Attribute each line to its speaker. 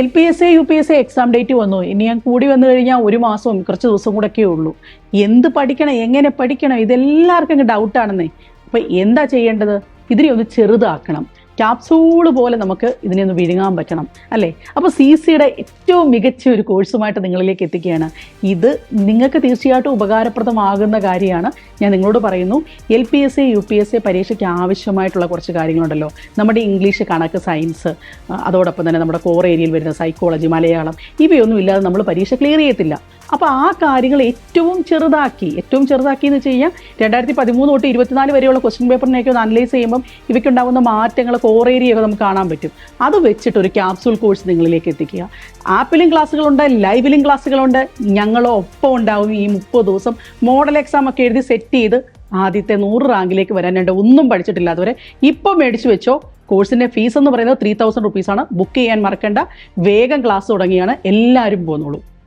Speaker 1: L P S A U P S A exam date വന്നു. ഇനി ഞാൻ കൂടി വന്നു കഴിഞ്ഞാൽ ഒരു മാസവും കുറച്ച് ദിവസം കൂടെയൊക്കെ ഉള്ളൂ. എന്ത് പഠിക്കണം എങ്ങനെ പഠിക്കണം ഇതെല്ലാവർക്കും ഡൗട്ടാണെന്നേ അപ്പം എന്താ ചെയ്യേണ്ടത്? ഇതിനെ ഒന്ന് ചെറുതാക്കണം. ക്യാപ്സൂൾ പോലെ നമുക്ക് ഇതിനെ ഒന്ന് വിഴുങ്ങാൻ പറ്റണം അല്ലേ? അപ്പോൾ സി സിയുടെ ഏറ്റവും മികച്ച ഒരു കോഴ്സുമായിട്ട് നിങ്ങളിലേക്ക് എത്തിക്കുകയാണ്. ഇത് നിങ്ങൾക്ക് തീർച്ചയായിട്ടും ഉപകാരപ്രദമാകുന്ന കാര്യമാണ്. ഞാൻ നിങ്ങളോട് പറയുന്നു L P S A U P S A പരീക്ഷയ്ക്ക് ആവശ്യമായിട്ടുള്ള കുറച്ച് കാര്യങ്ങളുണ്ടല്ലോ. നമ്മുടെ ഇംഗ്ലീഷ് കണക്ക് സയൻസ് അതോടൊപ്പം തന്നെ നമ്മുടെ കോർ ഏരിയയിൽ വരുന്ന സൈക്കോളജി മലയാളം ഇവയൊന്നും ഇല്ലാതെ നമ്മൾ പരീക്ഷ ക്ലിയർ ചെയ്യത്തില്ല. അപ്പോൾ ആ കാര്യങ്ങൾ ഏറ്റവും ചെറുതാക്കി ഏറ്റവും ചെറുതാക്കി എന്ന് വെച്ച് കഴിഞ്ഞാൽ രണ്ടായിരത്തി പതിമൂന്ന് തൊട്ട് ഇരുപത്തിനാല് വരെയുള്ള ക്വസ്റ്റ്യൻ പേപ്പറിനെയൊക്കെ ഒന്ന് അനലൈസ് ചെയ്യുമ്പം ഇവയ്ക്കുണ്ടാകുന്ന മാറ്റങ്ങൾ കോർ ഏരിയയൊക്കെ നമുക്ക് കാണാൻ പറ്റും. അത് വെച്ചിട്ട് ഒരു ക്യാപ്സൂൾ കോഴ്സ് നിങ്ങളിലേക്ക് എത്തിക്കുക. ആപ്പിലും ക്ലാസ്സുകളുണ്ട് ലൈവിലും ക്ലാസ്സുകളുണ്ട്. ഞങ്ങളോ ഒപ്പം ഉണ്ടാവും ഈ മുപ്പത് ദിവസം. മോഡൽ എക്സാം ഒക്കെ എഴുതി സെറ്റ് ചെയ്ത് ആദ്യത്തെ നൂറ് റാങ്കിലേക്ക് വരാൻ രണ്ട് ഒന്നും പഠിച്ചിട്ടില്ലാത്തവരെ ഇപ്പോൾ മേടിച്ചു വെച്ചോ കോഴ്സിന്റെ ഫീസ് എന്ന് പറയുന്നത് ത്രീ തൗസൻഡ് റുപ്പീസാണ് ബുക്ക് ചെയ്യാൻ മറക്കണ്ട. വേഗം ക്ലാസ് തുടങ്ങിയാണ്. എല്ലാവരും പോന്നോളൂ.